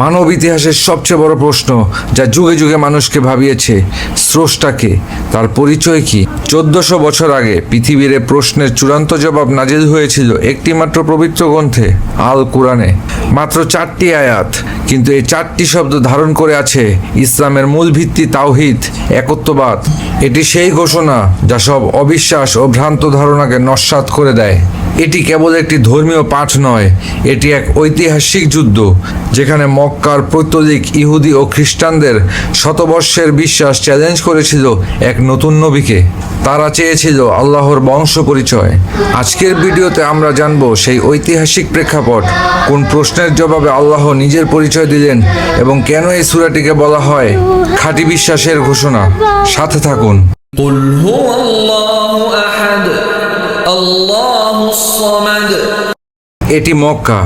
মানব ইতিহাসের সবচেয়ে বড় প্রশ্ন যা যুগে যুগে মানুষকে ভাবিয়েছে, স্রষ্টাকে। তার পরিচয় কি? চোদ্দশো বছর আগে পৃথিবীর প্রশ্নের চূড়ান্ত জবাব নাজিল হয়েছিল একটিমাত্র পবিত্র গ্রন্থে, আল কোরআনে। মাত্র চারটি আয়াত, কিন্তু এই চারটি শব্দ ধারণ করে আছে ইসলামের মূল ভিত্তি তাওহিদ, একত্ববাদ। এটি সেই ঘোষণা যা সব অবিশ্বাস ও ভ্রান্ত ধারণাকে নস্বাত করে দেয়। এটি কেবল একটি ধর্মীয় পাঠ নয় এটি এক ঐতিহাসিক যুদ্ধ যেখানে মক্কার পৈতলিক ইহুদি ও খ্রিস্টানদের শতবর্ষের বিশ্বাস চ্যালেঞ্জ করেছিল এক নতুন নবীকে তারা চেয়েছিল আল্লাহর বংশ পরিচয় আজকের ভিডিওতে আমরা জানব সেই ঐতিহাসিক প্রেক্ষাপট কোন প্রশ্নের জবাবে আল্লাহ নিজের পরিচয় দিলেন এবং কেন এই সূরাটিকে বলা হয় খাঁটি বিশ্বাসের ঘোষণা সাথে থাকুন قل هو الله احد الله الصمد এটি মক্কা,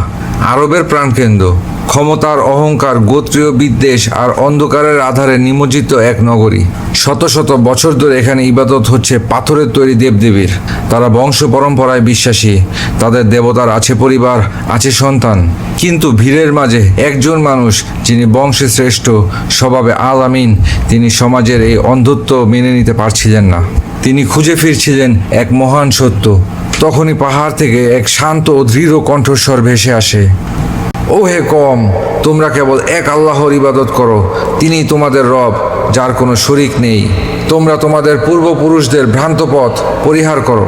আরবের প্রাণকেন্দ্র। ক্ষমতার অহংকার, গোত্রীয় বিদ্বেষ আর অন্ধকারের আধারে নিমজ্জিত এক নগরী। শত শত বছর ধরে এখানে ইবাদত হচ্ছে পাথরের তৈরি দেবদেবীর। তারা বংশ পরম্পরায় বিশ্বাসী। তাদের দেবতার আছে পরিবার, আছে সন্তান। কিন্তু ভিড়ের মাঝে একজন মানুষ, যিনি বংশে শ্রেষ্ঠ, স্বভাবে আল আমিন তিনি সমাজের এই অন্ধত্ব মেনে নিতে পারছিলেন না। তিনি খুঁজে ফিরছিলেন এক মহান সত্য। তখনই পাহাড় থেকে এক শান্ত ও দৃঢ় কণ্ঠস্বর ভেসে আসে। ও হে কম তোমরা কেবল এক আল্লাহর ইবাদত করো তিনি তোমাদের রব যার কোনো শরিক নেই। তোমরা তোমাদের পূর্বপুরুষদের ভ্রান্ত পথ পরিহার করো।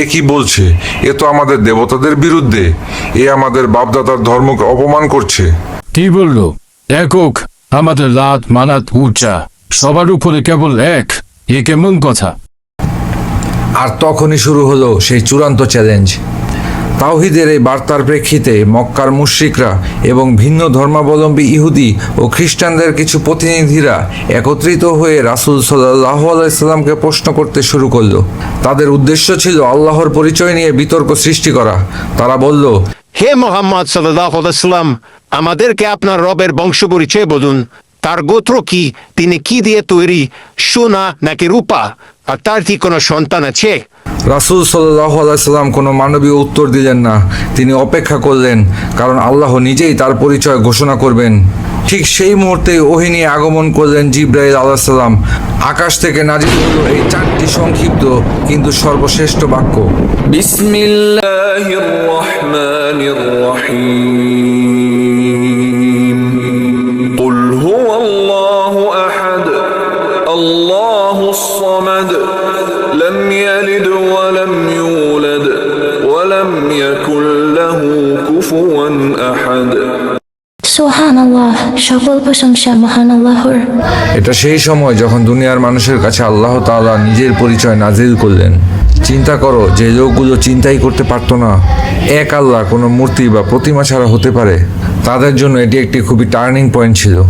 এ কি বলছে? এ তো আমাদের দেবতাদের বিরুদ্ধে। এ আমাদের বাপদাদার ধর্মকে অপমান করছে। কি বলল? একক আমাদের লাত মানাত উচ্চা সবার উপরে কেবল এক? এ কেমন কথা? আর তখনই শুরু হলো সেই চূড়ান্ত চ্যালেঞ্জ তাওহিদের এই বার্তার প্রেক্ষিতে মক্কার মুশ্রিকরা এবং ভিন্ন ধর্মাবলম্বী ইহুদি ও খ্রিস্টানদের কিছু প্রতিনিধিরা একত্রিত হয়ে রাসূল সাল্লাহ আলাইসাল্লামকে প্রশ্ন করতে শুরু করল। তাদের উদ্দেশ্য ছিল আল্লাহর পরিচয় নিয়ে বিতর্ক সৃষ্টি করা। তারা বলল, হে মোহাম্মদ সাল্লাম, আমাদেরকে আপনার রবের বংশ পরিচয় বলুন। তার গোত্র কি? তিনি কি দিয়ে তৈরি? সোনা নাকি রূপা? আর তার কি কোনো সন্তান আছে? রাসুল সাল্লাহ আলাইসাল্লাম কোনো মানবীয় উত্তর দিলেন না। তিনি অপেক্ষা করলেন কারণ আল্লাহ নিজেই তার পরিচয় ঘোষণা করবেন। ঠিক সেই মুহূর্তে ওহিনী আগমন করলেন জিব্রাহিল আলাহিসাল্লাম আকাশ থেকে নাজিল হল এই চারটি সংক্ষিপ্ত কিন্তু সর্বশ্রেষ্ঠ বাক্য। বিসমিল্লাহ এটা সেই সময় যখন দুনিয়ার মানুষের কাছে আল্লাহ তাআলা নিজের পরিচয় নাজিল করলেন। চিন্তা করো, যে লোকগুলো চিন্তাই করতে পারতো না, এক আল্লাহ কোনো মূর্তি বা প্রতিমা ছাড়া হতে পারে। তাদের জন্য এটি একটি খুবই টার্নিং পয়েন্ট ছিল।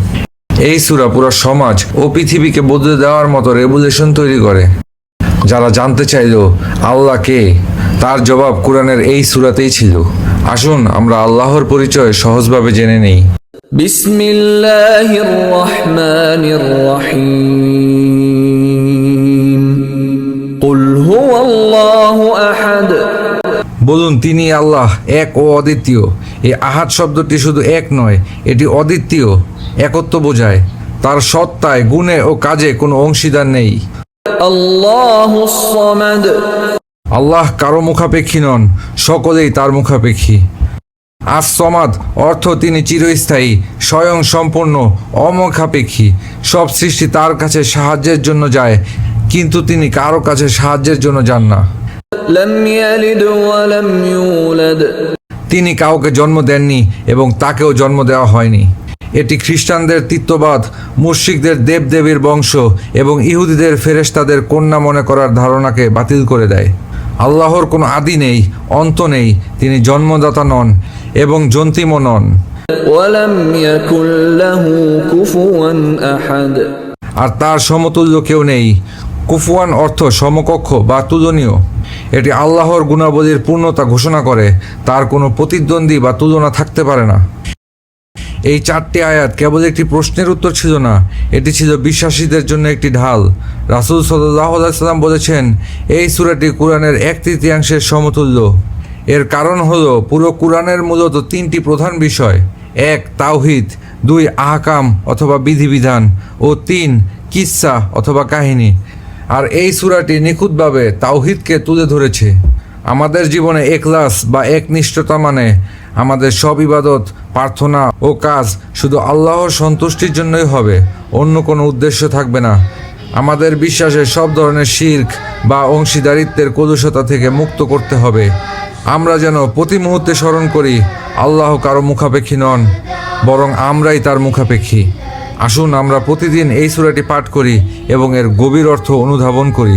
এই সুরা পুরো সমাজ ও পৃথিবীকে বদলে দেওয়ার মতো রেভুলেশন তৈরি করে। যারা জানতে চাইল আল্লাহ কে, তার জবাব কোরআনের এই সুরাতেই ছিল। আসুন আমরা আল্লাহর পরিচয় সহজভাবে জেনে নেই। بسم الله الرحمن الرحيم قل هو الله احد বলুন তিনি আল্লাহ এক ও অদ্বিতীয় এই আহাত শব্দটি শুধু এক নয় এটি অদ্বিতীয় একত্ব বোঝায় তার সত্তায় গুণে ও কাজে কোনো অংশীদার নেই الله الصمد আল্লাহ কারো মুখাপেক্ষী নন সকলেই তার মুখাপেক্ষী আসমাদ অর্থ তিনি চিরস্থায়ী স্বয়ং সম্পূর্ণ অমখাপেক্ষী সব সৃষ্টি তার কাছে সাহায্যের জন্য যায় কিন্তু তিনি কারও কাছে সাহায্যের জন্য যান না। তিনি কাউকে জন্ম দেননি এবং তাকেও জন্ম দেওয়া হয়নি। এটি খ্রিস্টানদের তিত্ববাদ মুর্শিকদের দেবদেবীর বংশ এবং ইহুদিদের ফেরেস্তাদের কন্যা মনে করার ধারণাকে বাতিল করে দেয়। আল্লাহর কোনো আদি নেই অন্ত নেই তিনি জন্মদাতা নন এবং জন্তিমও নন। আর তার সমতুল্য কেউ নেই। কুফুয়ান অর্থ সমকক্ষ বা তুলনীয়। এটি আল্লাহর গুণাবলীর পূর্ণতা ঘোষণা করে তার কোনো প্রতিদ্বন্দ্বী বা তুলনা থাকতে পারে না। এই চারটি আয়াত কেবল একটি প্রশ্নের উত্তর ছিল না, এটি ছিল বিশ্বাসীদের জন্য একটি ঢাল। রাসুল সাল্লাম বলেছেন, এই সূরাটি কোরআনের এক তৃতীয়াংশের সমতুল্য। এর কারণ হল, পুরো কোরআনের মূলত তিনটি প্রধান বিষয়। এক, তাওহিদ, দুই, আহকাম অথবা বিধিবিধান, ও তিন কিসসা অথবা কাহিনী। আর এই সূরাটি নিখুঁতভাবে তাওহিদকে তুলে ধরেছে। আমাদের জীবনে একলাস বা একনিষ্ঠতা মানে আমাদের সব ইবাদত প্রার্থনা ও কাজ শুধু আল্লাহর সন্তুষ্টির জন্যই হবে, অন্য কোনো উদ্দেশ্য থাকবে না। আমাদের বিশ্বাসের সব ধরনের শির্ক বা অংশীদারিত্বের কলুষতা থেকে মুক্ত করতে হবে। আমরা যেন প্রতি মুহূর্তে স্মরণ করি, আল্লাহ কারও মুখাপেক্ষী নন, বরং আমরাই তার মুখাপেক্ষী। আসুন আমরা প্রতিদিন এই সূরাটি পাঠ করি এবং এর গভীর অর্থ অনুধাবন করি।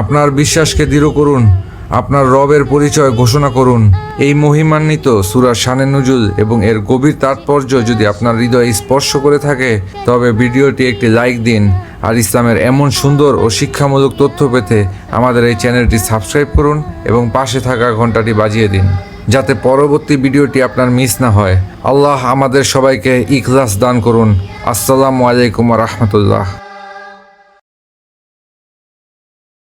আপনার বিশ্বাসকে দৃঢ় করুন আপনার রবের পরিচয় ঘোষণা করুন। এই মহিমান্বিত সুরার শানে নজুল এবং এর গভীর তাৎপর্য যদি আপনার হৃদয়ে স্পর্শ করে থাকে, তবে ভিডিওটি একটি লাইক দিন আর ইসলামের এমন সুন্দর ও শিক্ষামূলক তথ্য পেতে আমাদের এই চ্যানেলটি সাবস্ক্রাইব করুন এবং পাশে থাকা ঘন্টাটি বাজিয়ে দিন, যাতে পরবর্তী ভিডিওটি আপনার মিস না হয়। আল্লাহ আমাদের সবাইকে ইখলাস দান করুন। আসসালামু আলাইকুম রহমতুল্লাহ।